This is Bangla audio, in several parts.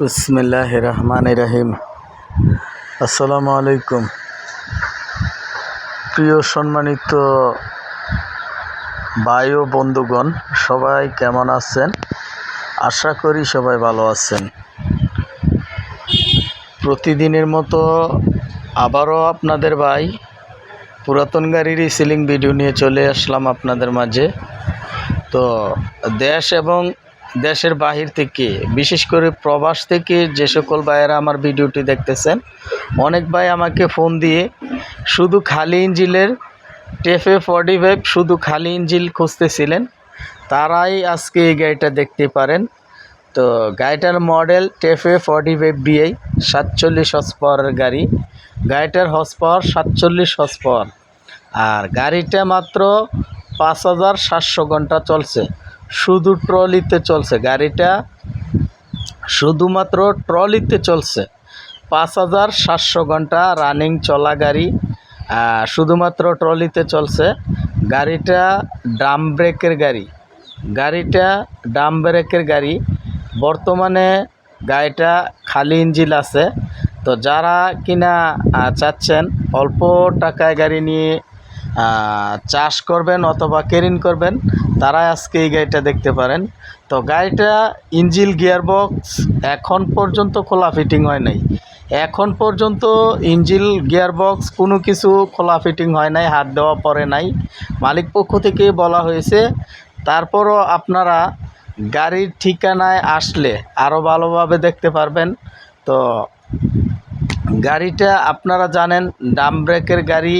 বিসমিল্লাহ রহমান রাহিম আসসালামু আলাইকুম প্রিয় সম্মানিত ভাই ও বন্ধুগণ, সবাই কেমন আছেন? আশা করি সবাই ভালো আছেন। প্রতিদিনের মতো আবারও আপনাদের ভাই পুরাতন গাড়ির সিলিং ভিডিও নিয়ে চলে আসলাম আপনাদের মাঝে। তো দেশ এবং দেশের বাহির থেকে, বিশেষ করে প্রবাস থেকে যে সকল ভাইয়েরা আমার ভিডিওটি দেখতেছেন, অনেক ভাই আমাকে ফোন দিয়ে শুধু খালি ইঞ্জিলের টেফে ফর্টি ফাইভ শুধু খালি ইঞ্জিল খুঁজতেছিলেন, তারাই আজকে এই গাড়িটা দেখতে পারেন। তো গাড়িটার মডেল টেফে ফর্টি ফাইভ বিআই সাতচল্লিশ হর্স পাওয়ারের গাড়ি, গাড়িটার হর্স পাওয়ার সাতচল্লিশ হর্স পাওয়ার আর গাড়িটা মাত্র পাঁচ হাজার সাতশো ঘণ্টা চলছে। শুধু ট্রলিতে চলছে। গাড়িটা শুধুমাত্র ট্রলিতে চলছে। পাঁচ হাজার সাতশো ঘণ্টা রানিং চলা গাড়ি শুধুমাত্র ট্রলিতে চলছে। গাড়িটা ড্রাম ব্রেকের গাড়ি। গাড়িটা ড্রাম ব্রেকের গাড়ি। বর্তমানে গাড়িটা খালি ইঞ্জিল আছে। তো যারা কিনা চাচ্ছেন অল্প টাকায় গাড়ি নিয়ে চাষ করবেন অথবা কেরিন করবেন তারা আজকে এই গাড়িটা দেখতে পারেন। তো গাড়িটা ইঞ্জিল গিয়ারবক্স এখন পর্যন্ত খোলা ফিটিং হয় নাই। এখন পর্যন্ত ইঞ্জিল গিয়ারবক্স কোনো কিছু খোলা ফিটিং হয় নাই, হাত দেওয়া পড়ে নাই। মালিক পক্ষ থেকে বলা হয়েছে, তারপরও আপনারা গাড়ির ঠিকানায় আসলে আরও ভালোভাবে দেখতে পারবেন। তো গাড়িটা আপনারা জানেন ডাম ব্রেকের গাড়ি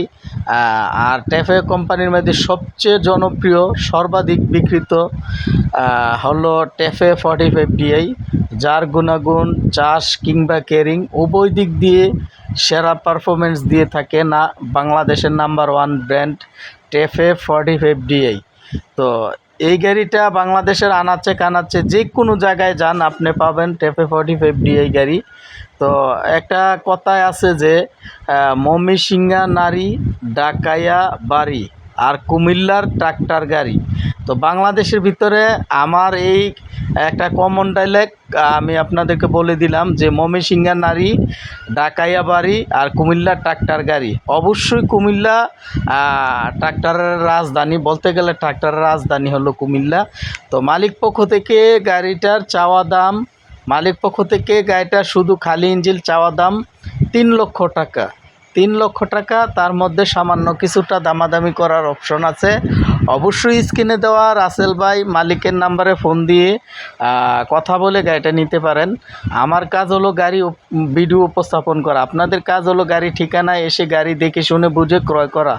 আর টেফে কোম্পানির মধ্যে সবচেয়ে জনপ্রিয় সর্বাধিক বিক্রিত আহ, হলো টেফে ফর্টি ফাইভ ডিআই যার গুণাগুণ চাষ কিংবা কেরিং উভয় দিক দিয়ে সেরা পারফরমেন্স দিয়ে থাকে না বাংলাদেশের number one brand TAFE forty five DI তো এই গাড়িটা বাংলাদেশের আনাচে কানাচে যে কোনো জায়গায় যান আপনি পাবেন টেফে ফর্টি ফাইভ ডিআই গাড়ি। তো একটা কথায় আছে যে মমিসিংহা নারী, ডাকাইয়া বাড়ি আর কুমিল্লার ট্রাক্টর গাড়ি। তো বাংলাদেশের ভিতরে আমার এই একটা কমন ডাইলেক আমি আপনাদেরকে বলে দিলাম যে মমিসিংহা নারী, ডাকাইয়া বাড়ি আর কুমিল্লার ট্রাক্টর গাড়ি। অবশ্যই কুমিল্লা ট্রাক্টরের রাজধানী, বলতে গেলে ট্রাক্টরের রাজধানী হলো কুমিল্লা। তো মালিক পক্ষ থেকে গাড়িটার চাওয়া দাম মালিক পক্ষ থেকে গাড়িটা শুধু খালি ইঞ্জিল চাওয়া দাম তিন লক্ষ টাকা। তিন লক্ষ টাকা, তার মধ্যে সামান্য কিছুটা দামাদামি করার অপশন আছে। অবশ্যই স্ক্রিনে দেওয়া রাসেল ভাই মালিকের নাম্বারে ফোন দিয়ে কথা বলে গাড়িটা নিতে পারেন। আমার কাজ হলো গাড়ি ভিডিও উপস্থাপন করা। আপনাদের কাজ হলো গাড়ি ঠিকানায় এসে গাড়ি দেখে শুনে বুঝে ক্রয় করা।